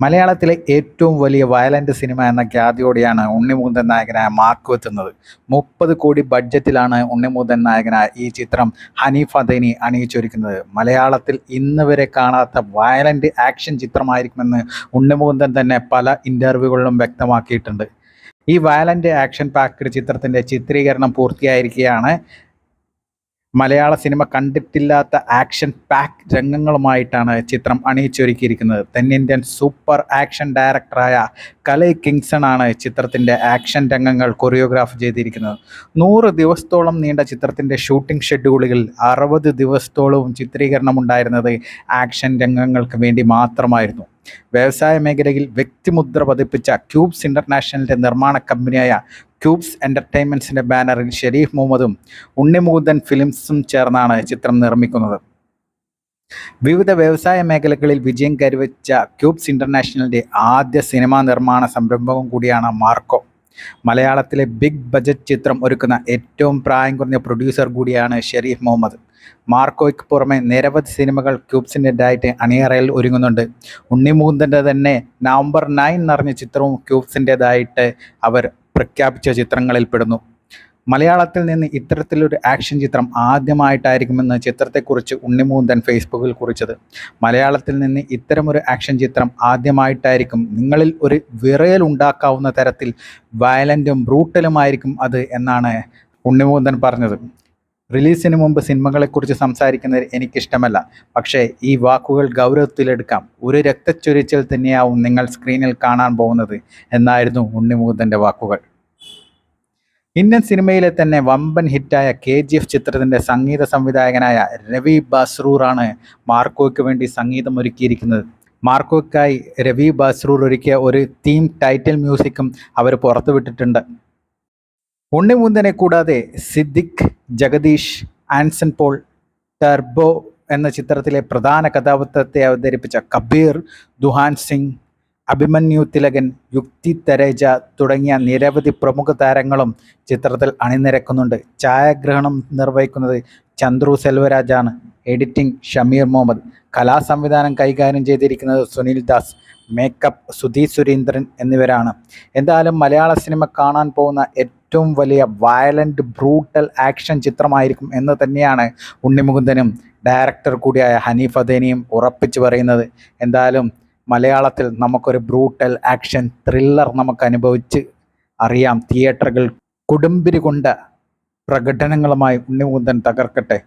മലയാളത്തിലെ ഏറ്റവും വലിയ വയലന്റ് സിനിമ എന്ന ഖ്യാതിയോടെയാണ് ഉണ്ണിമുകുന്ദൻ നായകനായ മാർക്ക് എത്തുന്നത് മുപ്പത് കോടി ബഡ്ജറ്റിലാണ് ഉണ്ണിമുകുന്ദൻ നായകനായ ഈ ചിത്രം ഹനീഫ് അദേനി അണിയിച്ചൊരുക്കുന്നത്. മലയാളത്തിൽ ഇന്ന് വരെ കാണാത്ത വയലന്റ് ആക്ഷൻ ചിത്രമായിരിക്കുമെന്ന് ഉണ്ണിമുകുന്ദൻ തന്നെ പല ഇന്റർവ്യൂകളിലും വ്യക്തമാക്കിയിട്ടുണ്ട്. ഈ വയലന്റ് ആക്ഷൻ പാക്ഡ് ചിത്രത്തിന്റെ ചിത്രീകരണം പൂർത്തിയായിരിക്കുകയാണ് മലയാള സിനിമ കണ്ടിട്ടില്ലാത്ത ആക്ഷൻ പാക്ക് രംഗങ്ങളുമായിട്ടാണ് ചിത്രം അണിയിച്ചൊരുക്കിയിരിക്കുന്നത്. തെന്നിന്ത്യൻ സൂപ്പർ ആക്ഷൻ ഡയറക്ടറായ കലൈ കിങ്സൺ ആണ് ചിത്രത്തിന്റെ ആക്ഷൻ രംഗങ്ങൾ കൊറിയോഗ്രാഫ് ചെയ്തിരിക്കുന്നത്. നൂറ് ദിവസത്തോളം നീണ്ട ചിത്രത്തിന്റെ ഷൂട്ടിംഗ് ഷെഡ്യൂളുകളിൽ അറുപത് ദിവസത്തോളവും ചിത്രീകരണം ഉണ്ടായിരുന്നത് ആക്ഷൻ രംഗങ്ങൾക്ക് വേണ്ടി മാത്രമായിരുന്നു. വ്യവസായ മേഖലയിൽ വ്യക്തിമുദ്ര പതിപ്പിച്ച ക്യൂബ്സ് ഇന്റർനാഷണലിന്റെ നിർമ്മാണ കമ്പനിയായ ക്യൂബ്സ് എന്റർടൈൻമെന്റ്സിന്റെ ബാനറിൽ ഷെരീഫ് മുഹമ്മദും ഉണ്ണിമുകുന്ദൻ ഫിലിംസും ചേർന്നാണ് ചിത്രം നിർമ്മിക്കുന്നത്. വിവിധ വ്യവസായ മേഖലകളിൽ വിജയം കൈവരിച്ച ക്യൂബ്സ് ഇന്റർനാഷണലിന്റെ ആദ്യ സിനിമാ നിർമ്മാണ സംരംഭവും കൂടിയാണ് മാർക്കോ. മലയാളത്തിലെ ബിഗ് ബജറ്റ് ചിത്രം ഒരുക്കുന്ന ഏറ്റവും പ്രായം കുറഞ്ഞ പ്രൊഡ്യൂസർ കൂടിയാണ് ഷെരീഫ് മുഹമ്മദ്. മാർക്കോയ്ക്ക് പുറമെ നിരവധി സിനിമകൾ ക്യൂബ്സിന്റെതായിട്ട് അണിയറയിൽ ഒരുങ്ങുന്നുണ്ട്. ഉണ്ണിമുകുന്ദന്റെ തന്നെ നവംബർ നയൻ നിറഞ്ഞ ചിത്രവും ക്യൂബ്സിന്റെതായിട്ട് അവർ പ്രഖ്യാപിച്ച ചിത്രങ്ങളിൽ പെടുന്നു. മലയാളത്തിൽ നിന്ന് ഇത്തരത്തിലൊരു ആക്ഷൻ ചിത്രം ആദ്യമായിട്ടായിരിക്കുമെന്ന് ചിത്രത്തെക്കുറിച്ച് ഉണ്ണിമൂന്തൻ ഫേസ്ബുക്കിൽ കുറിച്ചത്. മലയാളത്തിൽ നിന്ന് ഇത്തരമൊരു ആക്ഷൻ ചിത്രം ആദ്യമായിട്ടായിരിക്കും. നിങ്ങളിൽ ഒരു വിറയൽ ഉണ്ടാക്കാവുന്ന തരത്തിൽ വയലന്റും ബ്രൂട്ടലുമായിരിക്കും അത് എന്നാണ് ഉണ്ണിമൂന്തൻ പറഞ്ഞത്. റിലീസിന് മുമ്പ് സിനിമകളെക്കുറിച്ച് സംസാരിക്കുന്നത് എനിക്കിഷ്ടമല്ല. പക്ഷേ ഈ വാക്കുകൾ ഗൗരവത്തിലെടുക്കാം. ഒരു രക്തച്ചൊരിച്ചിൽ തന്നെയാവും നിങ്ങൾ സ്ക്രീനിൽ കാണാൻ പോകുന്നത് എന്നായിരുന്നു ഉണ്ണിമുകുന്ദന്റെ വാക്കുകൾ. ഇന്ത്യൻ സിനിമയിലെ തന്നെ വമ്പൻ ഹിറ്റായ കെ ജി എഫ് ചിത്രത്തിന്റെ സംഗീത സംവിധായകനായ രവി ബസ്രൂറാണ് മാർക്കോയ്ക്ക് വേണ്ടി സംഗീതം ഒരുക്കിയിരിക്കുന്നത് മാർക്കോയ്ക്കായി രവി ബസ്രൂർ ഒരുക്കിയ ഒരു തീം ടൈറ്റിൽ മ്യൂസിക്കും അവർ പുറത്തുവിട്ടിട്ടുണ്ട്. ഉണ്ണിമുന്തനെ കൂടാതെ സിദ്ദിഖ് ജഗദീഷ് ആൻസൺ പോൾ ടർബോ എന്ന ചിത്രത്തിലെ പ്രധാന കഥാപാത്രത്തെ അവതരിപ്പിച്ച കബീർ ദുഹാൻ സിംഗ് അഭിമന്യു തിലകൻ യുക്തി തരേജ തുടങ്ങിയ നിരവധി പ്രമുഖ താരങ്ങളും ചിത്രത്തിൽ അണിനിരക്കുന്നുണ്ട്. ഛായാഗ്രഹണം നിർവഹിക്കുന്നത് ചന്ദ്രു സെൽവരാജാണ്. എഡിറ്റിംഗ് ഷമീർ മുഹമ്മദ്. കലാസംവിധാനം കൈകാര്യം ചെയ്തിരിക്കുന്നത് സുനിൽ ദാസ് മേക്കപ്പ് സുധീ സുരേന്ദ്രൻ എന്നിവരാണ്. എന്തായാലും മലയാള സിനിമ കാണാൻ പോകുന്ന ഏറ്റവും വലിയ വയലന്റ് ബ്രൂട്ടൽ ആക്ഷൻ ചിത്രമായിരിക്കും എന്ന് തന്നെയാണ് ഉണ്ണിമുകുന്ദനും ഡയറക്ടർ കൂടിയായ ഹനീഫ് അദേനിയും ഉറപ്പിച്ചു പറയുന്നത്. എന്തായാലും മലയാളത്തിൽ നമുക്കൊരു ബ്രൂട്ടൽ ആക്ഷൻ ത്രില്ലർ നമുക്ക് അനുഭവിച്ച് അറിയാം തിയേറ്ററുകൾ കുടുംബിരി കൊണ്ട പ്രകടനങ്ങളുമായി ഉണ്ണിമുകുന്ദൻ തകർക്കട്ടെ.